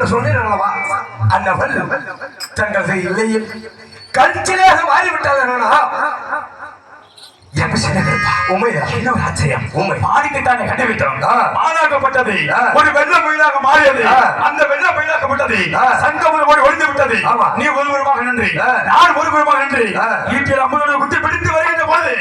என்று சொன்னேன் அல்லவா அந்த தங்களது இல்லையில் கட்சியாக மாறிவிட்டால் என்ன ஒரு ஆச்சரியம் உண்மை மாடிக்குத்தானே கண்டுவிட்டோம் ஆ. ஒரு வெள்ள மயிலாக மாறியது. அந்த வெள்ள மயிலாக்கப்பட்டது ஆ. சங்கமன போய் ஒழிந்து விட்டது. நீ ஒருவருமாக நின்று. நான் ஒருவருமாக நின்று. வீட்டில் அம்மனோட குத்தி பிடித்து வருகின்ற போது.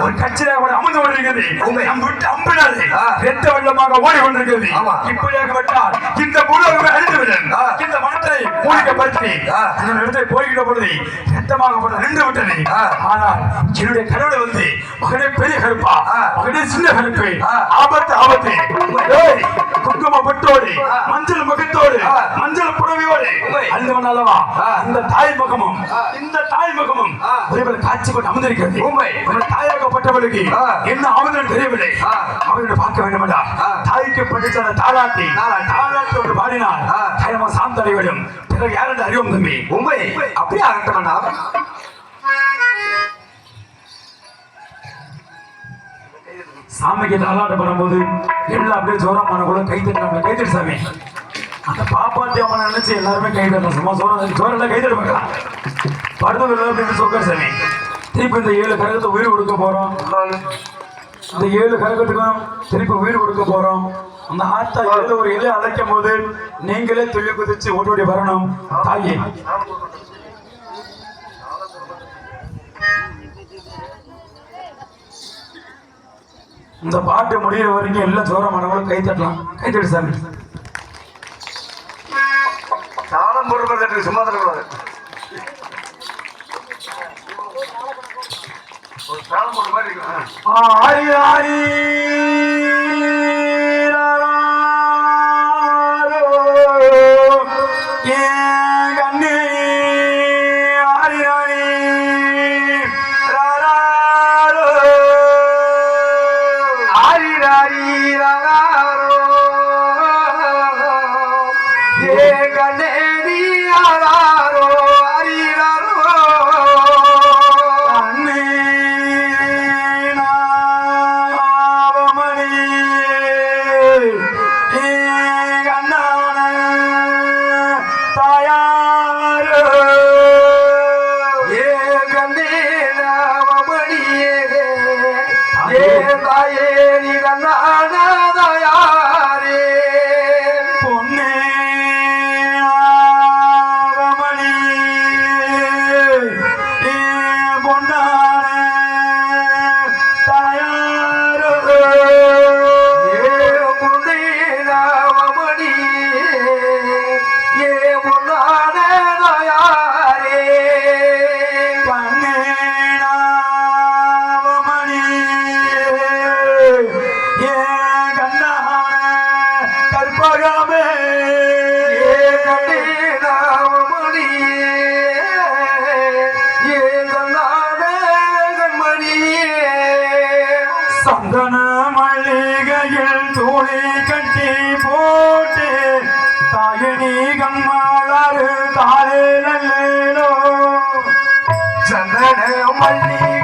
ஒரு கட்சியில கூட அமர்ந்து கொண்டிருக்கிறது. நம் விட்டு அம்பினாது. ரத்த வெள்ளமாக ஓடி கொண்டிருக்கிறது ஆமா. இப்படியாகப்பட்டால் இந்த பூலோகமே அழிந்துவிடும். இந்த மனத்தை மூலிகப்படுத்தி ஆ. அந்த இடத்தை போய்கிட்ட பொழுது ரத்தமாகப்பட்ட நின்று விட்டது. ஆனால் என்னுடைய கனவுல வந்து மகனே பெரிய கருப்பா. மகனே சின்ன கருப்பு. ஆபத்து ஆபத்து குங்கும பட்டோடு. மஞ்சள் முகத்தோடு. மஞ்சள் உண்மை. அழுந்தவன் அல்லவா. இந்த தாய் முகமும். இந்த தாய் முகமும். ஒருவர் காட்சி கொண்டு அமர்ந்திருக்கிறது உண்மை. ஒரு தாயாகப்பட்டவளுக்கு. என்ன ஆகுதுன்னு தெரியவில்லை. அவர்களை பார்க்க வேண்டுமல்லா ஆ. தாய்க்கு படித்த தாளாட்டி. தாளாட்டி ஒன்று பாடினால் ஆ. தாயமா சாந்தடைவிடும் பிறகு யாரென்று அறிவோம் தம்பி உண்மை அப்படியே ஆகட்டும் சாமிக்கு தாளாட்ட வரும்போது எல்லாம் அப்படியே ஜோரமான கூட கை தட்டு கை தட்டு சாமி அந்த பாப்பாத்தி அம்மனை நினைச்சு எல்லாருமே கை தட்டணும் சும்மா சோழ ஜோரெல்லாம் கை தட்டு படுத்து அப்படின்னு சொக்கர் சாமி? திருப்பி இந்த ஏழு கரகத்தை உயிர் கொடுக்க போறோம். அந்த ஏழு கரகத்துக்கும் திருப்பி உயிர் கொடுக்க போறோம். அந்த ஆத்தா ஏழு ஒரு இலை அழைக்கும் போது நீங்களே துள்ளி குதிச்சு ஓட்டோடி வரணும். தாயே. இந்த பாட்டு முடிகிற வரைக்கும் எல்லாம் ஜோரமானவங்களும் கை தட்டலாம். கை தட்டு சாமி. தாளம் போடுறது சும்மா தரக்கூடாது ஒரு தாளம் போட்டு மாதிரி ஆரி ஆரி. ஏ தாயே நீ கண்ணானதாய் தலையில் தூளி கட்டி போட்டு தாயினி கண்மாளரு தாலே நல்லோ சந்தன மல்லி